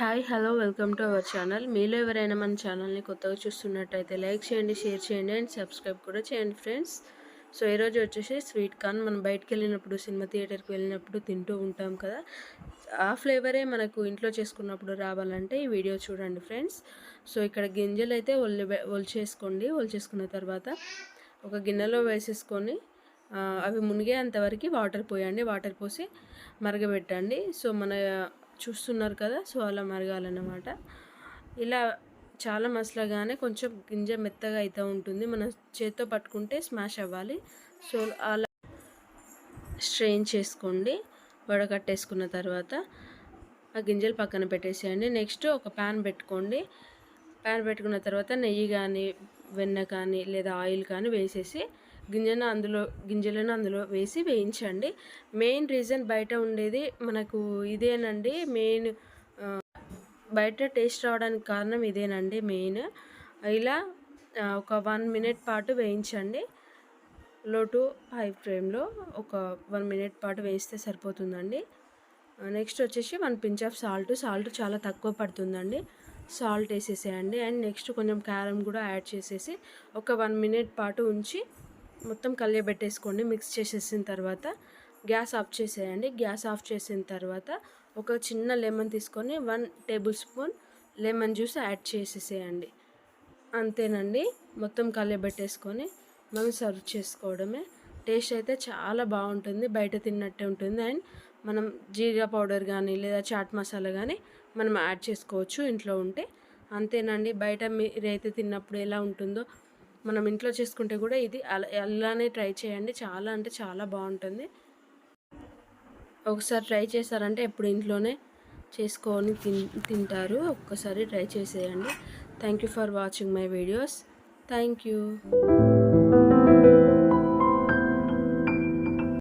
Hi hello welcome to our channel మీలో ఎవరైనా మన ఛానల్ని కొత్తగా చూస్తున్నట్టయితే లైక్ చేయండి షేర్ చేయండి అండ్ సబ్స్క్రైబ్ కూడా చేయండి ఫ్రెండ్స్ సో ఈరోజు వచ్చేసి స్వీట్ కార్న్ మనం బయటకు వెళ్ళినప్పుడు సినిమా థియేటర్కి వెళ్ళినప్పుడు తింటూ ఉంటాం కదా. ఆ ఫ్లేవరే మనకు ఇంట్లో చేసుకున్నప్పుడు రావాలంటే ఈ వీడియో చూడండి ఫ్రెండ్స్ సో ఇక్కడ గింజలు అయితే ఒలి ఒలిచేసుకోండి. ఒలిచేసుకున్న తర్వాత ఒక గిన్నెలో వేసేసుకొని అవి మునిగే అంతవరకు వాటర్ పోయండి. వాటర్ పోసి మరగబెట్టండి. సో మన చూస్తున్నారు కదా సో అలా మరగాలన్నమాట. ఇలా చాలా మసలగానే కొంచెం గింజ మెత్తగా అయితే ఉంటుంది. మనం చేత్తో పట్టుకుంటే స్మాష్ అవ్వాలి. సో అలా స్ట్రెయిన్ చేసుకోండి. వడకట్టేసుకున్న తర్వాత ఆ గింజలు పక్కన పెట్టేసేయండి. నెక్స్ట్ ఒక ప్యాన్ పెట్టుకోండి. ప్యాన్ పెట్టుకున్న తర్వాత నెయ్యి కానీ వెన్న కానీ లేదా ఆయిల్ కానీ వేసేసి గింజను అందులో గింజలను అందులో వేసి వేయించండి. మెయిన్ రీజన్ బయట ఉండేది మనకు ఇదేనండి. మెయిన్ బయట టేస్ట్ రావడానికి కారణం ఇదేనండి మెయిన్. ఇలా ఒక వన్ మినిట్ పాటు వేయించండి. లో టు హై ఫ్లేమ్లో ఒక వన్ మినిట్ పాటు వేస్తే సరిపోతుందండి. నెక్స్ట్ వచ్చేసి one pinch of salt. Salt చాలా తక్కువ పడుతుందండి. సాల్ట్ వేసేసేయండి. అండ్ నెక్స్ట్ కొంచెం కారం కూడా యాడ్ చేసేసి ఒక వన్ మినిట్ పాటు ఉంచి మొత్తం కలియబెట్టేసుకోండి. మిక్స్ చేసేసిన తర్వాత గ్యాస్ ఆఫ్ చేసేయండి. గ్యాస్ ఆఫ్ చేసిన తర్వాత ఒక చిన్న లెమన్ తీసుకొని one tablespoon lemon juice add చేసేసేయండి. అంతేనండి. మొత్తం కలియబెట్టేసుకొని మనం సర్వ్ చేసుకోవడమే. టేస్ట్ అయితే చాలా బాగుంటుంది బయట తిన్నట్టే ఉంటుంది. అండ్ మనం జీరా పౌడర్ కానీ లేదా చాట్ మసాలా కానీ మనం యాడ్ చేసుకోవచ్చు ఇంట్లో ఉంటే. అంతేనండి బయట మీరైతే తిన్నప్పుడు ఎలా ఉంటుందో మనం ఇంట్లో చేసుకుంటే కూడా ఇది అలా అలానే ట్రై చేయండి. చాలా అంటే చాలా బాగుంటుంది. ఒకసారి ట్రై చేశారంటే ఎప్పుడు ఇంట్లోనే చేసుకొని తిన్ తింటారు. ఒక్కసారి ట్రై చేసేయండి. Thank you for watching my videos. Thank you.